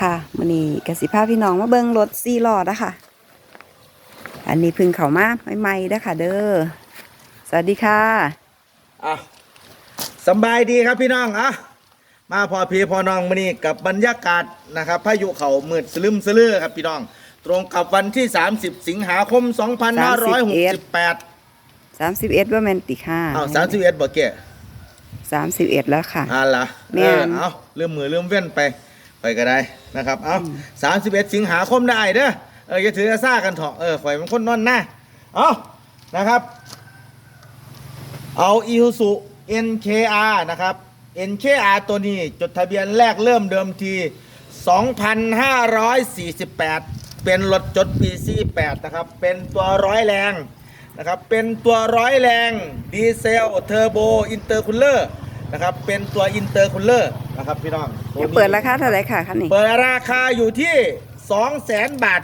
ค่ะมื้อนี้กสิพาพี่น้องมาเบิ่งรถสี่ล้อนะคะอันนี้เพึ่งเข้ามาใหม่ๆเด้อค่ะเด้อสวัสดีค่ะอะสำบายดีครับพี่น้องอะมาพอพีพอน้องมานี่กับบรรยากาศนะครับพายุเขามืดสลึมสลือครับพี่น้อง ตรงกับวันที่ 30 สิงหาคม 2568 31ว่าแม่นติค่ะอ้าว31บ่เก้31 แล้วค่ะอ่าล่ะแม่เออนเอาเริ่มมือเริ่มเว้นไป ไปก็ได้นะครับ เอา31สิงหาคมได้เด้อ เอออย่าถืออาซ่ากันเถอะเออข่อยมันคนนอนหน้าเอานะครับ เอาอี u ู u NKR นะครับ NKR ตัวนี้จดทะเบียนแรกเริ่มเดิมที 2,548 เป็นรถจดปี 48 นะครับ เป็นตัวร้อยแรงนะครับ เป็นตัวร้อยแรงดีเซลเทอร์โบอินเตอร์คูลเลอร์นะครับ เป็นตัวอินเตอร์คูลเลอร์ นะครับพี่น้องเดี๋ยวเปิดราคาเท่าไหร่ค่ะคันนี้เปิดราคาอยู่ที่200,000บาท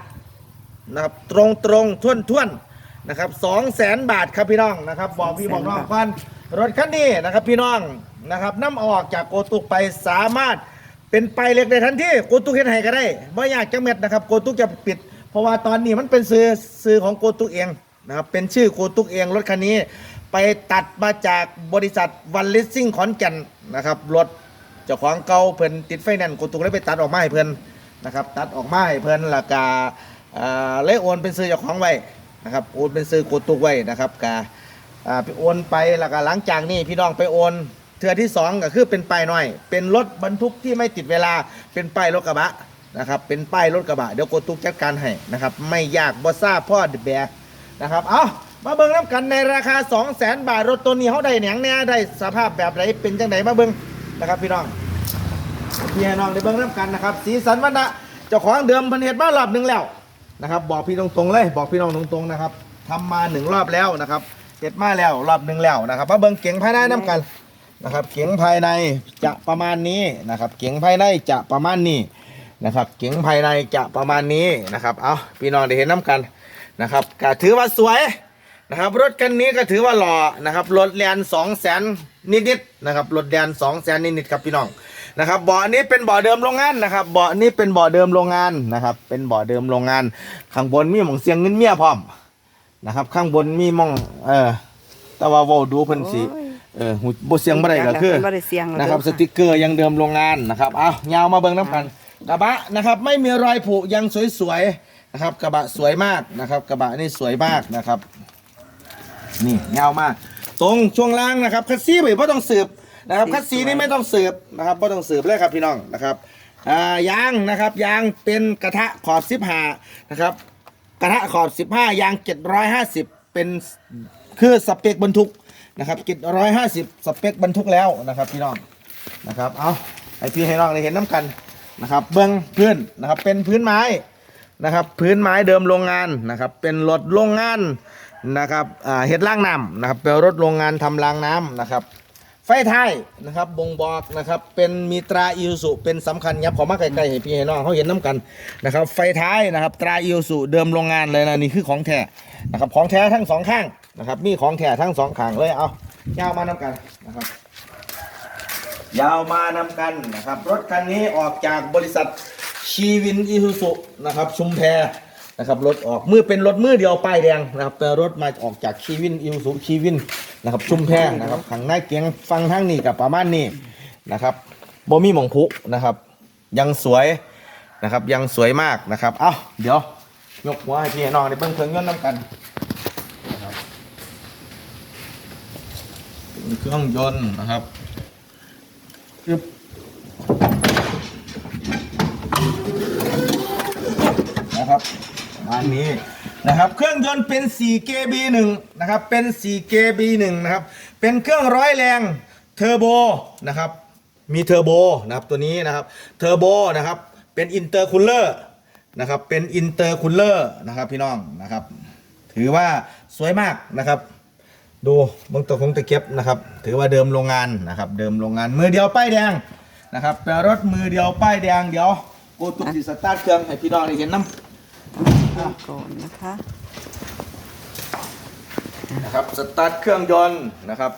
นะครับตรงตรงๆท่วนท่วนๆนะครับ200,000บาทครับพี่น้องนะครับบอกพี่บอกน้องกันรถคันนี้นะครับพี่น้องนะครับนำออกจากโกตุกไปสามารถเป็นไปเล็กได้ทันทีโกตุกเฮ็ดให้ก็ได้ไม่อยากจังเม็ดนะครับโกตุกจะปิด เพราะว่าตอนนี้มันเป็นซื้อซื้อของโกตุกเองนะครับเป็นชื่อโกตุกเองรถคันนี้ ไปตัดมาจากบริษัทวันลิสซิ่งขอนแก่นนะครับรถเจ้าของเก่าเพิ่นติดไฟแนนซ์กูตุกเลยไปตัดออกมาให้เพิ่นนะครับตัดออกมาให้เพิ่นและกาเลยโอนเป็นซื้อเจ้าของไว้นะครับโอนเป็นซื้อกูตุกไว้นะครับกาอ่าไปโอนไปแล้วก็หลังจากนี้พี่น้องไปโอนเทือที่สองก็คือเป็นป้ายน้อย เป็นรถบรรทุกที่ไม่ติดเวลาเป็นป้ายรถกระบะนะครับเป็นป้ายรถกระบะเดี๋ยวกูตุกจัดการให้นะครับไม่ยากบ่ซ่าพ่อเดบแบนะครับเอามาเบิ่งน้ำกันในราคา 2 0 0 0 0 0 บาทรถตัวนี้เขาได้หนังแน่ได้สภาพแบบไหนเป็นจังไหนมาเบิ่ง นะครับพี่น้องพี่น้องได้เบิ่งน้ำกันนะครับ สีสันวันนะเจ้าของเดิมพันเฮ็ดมารอบหนึ่งแล้วนะครับ บอกพี่ตรงๆเลยบอกพี่น้องตรงๆนะครับทำมาหนึ่งรอบแล้วนะครับเฮ็ดมาแล้วรอบหนึ่งแล้วนะครับมาเบิ่งเก๋งภายในน้ำกันนะครับ เก๋งภายในจะประมาณนี้นะครับ เก๋งภายในจะประมาณนี้นะครับ เก๋งภายในจะประมาณนี้นะครับ เอาพี่น้องได้เห็นน้ำกันนะครับก็ถือว่าสวย นะครับรถคันนี้ก็ถือว่าหล่อนะครับรถแลนสองแสนนิดๆนะครับรถแลนสองแสนนิดๆครับพี่น้องนะครับเบาะนี้เป็นเบาะเดิมโรงงานนะครับเบาะนี้เป็นเบาะเดิมโรงงานนะครับ เป็นเบาะเดิมโรงงาน ข้างบนมีหมองเสียงเงินเมียพร้อมนะครับ ข้างบนมีหมองเออแต่ว่าเวาดูเพิ่นสิเออหูบ่เสียงบ่ได้ก็คือบ่ได้เสียงแล้วนะครับเด้อค่ะสติกเกอร์ยังเดิมโรงงานนะครับเอายาวมาเบิ่งน้ำกันกระบะนะครับไม่มีรอยผุยังสวยๆนะครับกระบะสวยมากนะครับ กระบะนี่สวยมากนะครับ นี่ยาวมากตรงช่วงล่างนะครับคัสซี่ไม่ต้องสืบนะครับคัสซี่นี่ไม่ต้องสืบนะครับไม่ต้องสืบเลยครับพี่น้องนะครับอ่ายางนะครับยางเป็นกระทะขอบสิบห้านะครับกระทะขอบสิบห้ายางเจ็ดร้อยห้าสิบเป็นคือสเปคบรรทุกนะครับเจ็ดร้อยห้าสิบสเปคบรรทุกแล้วนะครับพี่น้องนะครับเอาให้พี่ให้น้องได้เห็นน้ำกันนะครับเบื้องพื้นนะครับเป็นพื้นไม้นะครับพื้นไม้เดิมโรงงานนะครับเป็นรถโรงงาน นะครับเฮ็ดล่างน้ำนะครับเป็นรถโรงงานทำรางน้ำนะครับ ไฟท้ายนะครับบ่งบอกนะครับเป็นมีตราอิวสุเป็นสำคัญยับขอมาใกล้ๆให้พี่ให้น้องเขาเห็นน้ำกันนะครับ ไฟท้ายนะครับ ตราอิวสุเดิมโรงงานเลยนะนี่คือของแท้นะครับของแท้ทั้งสองข้างนะครับมีของแท้ทั้งสองข้างเลยเอายาวมาน้ำกันนะครับยาวมานำกันนะครับ รถคันนี้ออกจากบริษัทชีวินอิซูซุนะครับชุมแพ นะครับรถออกมือเป็นรถมือเดียวป้ายแดงนะครับแต่รถมาออกจากชีวินอิซูซุชีวินนะครับชุมแพนะครับข้างในเกียงฟังทั้งนี้กับประมาณนี้นะครับบ่มีหมองพุนะครับ ยังสวยนะครับยังสวยมากนะครับเอ้าเดี๋ยวยกหัวให้พี่น้องในเบิ้งเครื่องยนต์น้ำกันนะครับเครื่องยนต์นะครับปึ๊บนะครับ อันนี้นะครับ เครื่องยนต์เป็น 4KB1 นะครับ เป็น 4KB1 นะครับ เป็นเครื่องร้อยแรงเทอร์โบนะครับ มีเทอร์โบนะครับตัวนี้นะครับ เทอร์โบนะครับ เป็นอินเตอร์คูลเลอร์นะครับ เป็นอินเตอร์คูลเลอร์นะครับพี่น้องนะครับ ถือว่าสวยมากนะครับ ดูเบางตัวคงตะเก็บนะครับ ถือว่าเดิมโรงงานนะครับ เดิมโรงงานมือเดียวป้ายแดงนะครับเป็นรถมือเดียวป้ายแดงเดี๋ยวกูตุกสิสตาร์ทเครื่องให้พี่น้องได้เห็นน้ำ ก่อนนะคะำนะครับ สตาร์ทเครื่องยนต์นะครับ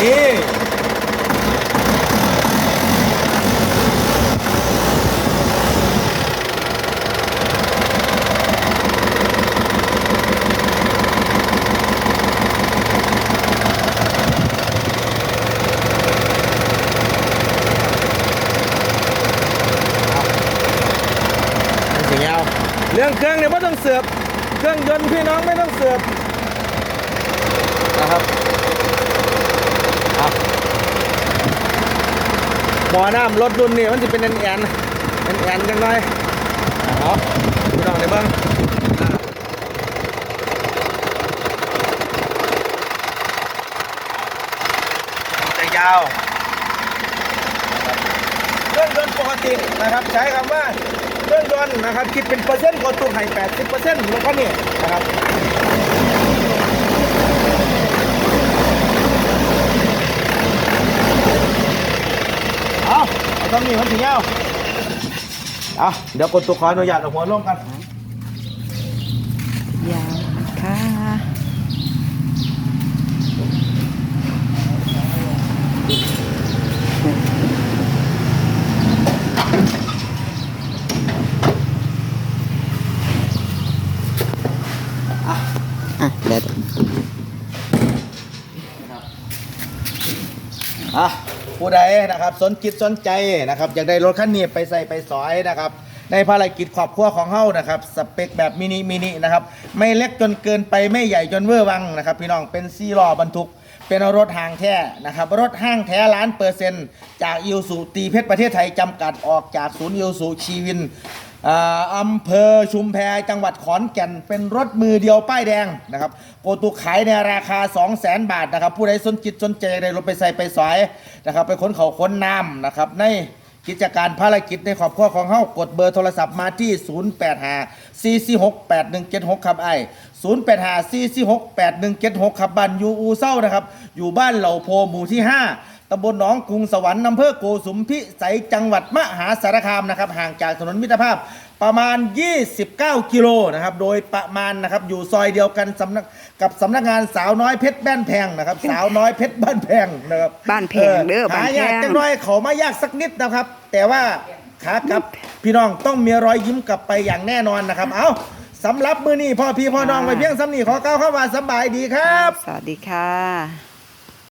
นี่ สิ่งยาวเรื่องเครื่องเนี่ยไม่ต้องเสือบเครื่องยนต์พี่น้องไม่ต้องเสือบนะครับเอหมอน้ำรถรุ่นนี้มันจะเป็นแอนแอนแอนแอนกันหน่อยเอาพี่น้องในเบิ้งอ่าจะยาวเครื่องยนต์ปกตินะครับใช้คำว่า เครื่องยนต์นะครับคิดเป็นเปอร์เซ็นต์ก็ตัวไห่แปดสิบเปอร์เซ็นต์แล้วก็นี่นะครับเอาเอาตรงนี้มันถึงแล้วเอาเดี๋ยวกดตัวขออนุญาตเอาหัวลงกัน ยาวนะคะอะเดี๋ยว อะ ผู้ใดนะครับสนจิตสนใจนะครับอยากได้รถคันนี้ไปใส่ไปสอยนะครับ ในภารกิจครอบครัวของเฮานะครับสเปคแบบมินิมินินะครับไม่เล็กจนเกินไปไม่ใหญ่จนเวอร์วังนะครับ พี่น้องเป็นซีล้อบรรทุก เป็นรถห้างแท้นะครับรถห้างแท้ล้านเปอร์เซ็นต์จากอิวสุตีเพชรประเทศไทยจำกัดออกจากศูนย์อิวสุชีวิน อำเภอชุมแพจังหวัดขอนแก่น เป็นรถมือเดียวป้ายแดงนะครับโกตุขายในราคา 2 0 0 0 0 0บาทนะครับ ผู้ใดสนจิตสนใจได้รถไปใส่ไปสอยนะครับ ไปขนเขาขนน้ำนะครับ ในกิจการภารกิจในครอบครัวของเฮากดเบอร์โทรศัพท์มาที่ 085 446 8176 ครับไอ้085 446 8176 ครับบ้านยูอูเศร้านะครับ อยู่บ้านเหล่าโพหมู่ที่ 5 ตำบลหนองกรุงสวรรค์อำเภอโกสุมพิสัยจังหวัดมหาสารคามนะครับ ห่างจากถนนมิตรภาพประมาณ 29 กิโลนะครับ โดยประมาณนะครับ อยู่ซอยเดียวกันสำนักกับสำนักงานสาวน้อยเพชรบ้านแพงนะครับ สาวน้อยเพชรบ้านแพงนะครับบ้านแพงเด้อบ้านแพงหายากจังน้อยเขามายากสักนิดนะครับ แต่ว่าขากลับพี่น้องต้องมีรอยยิ้มกลับไปอย่างแน่นอนนะครับ เอาสำหรับมือนี้พ่อพี่พ่อน้องไปเพียงสำนีขอก้าวเข้ามาสำบายดีครับ สวัสดีค่ะ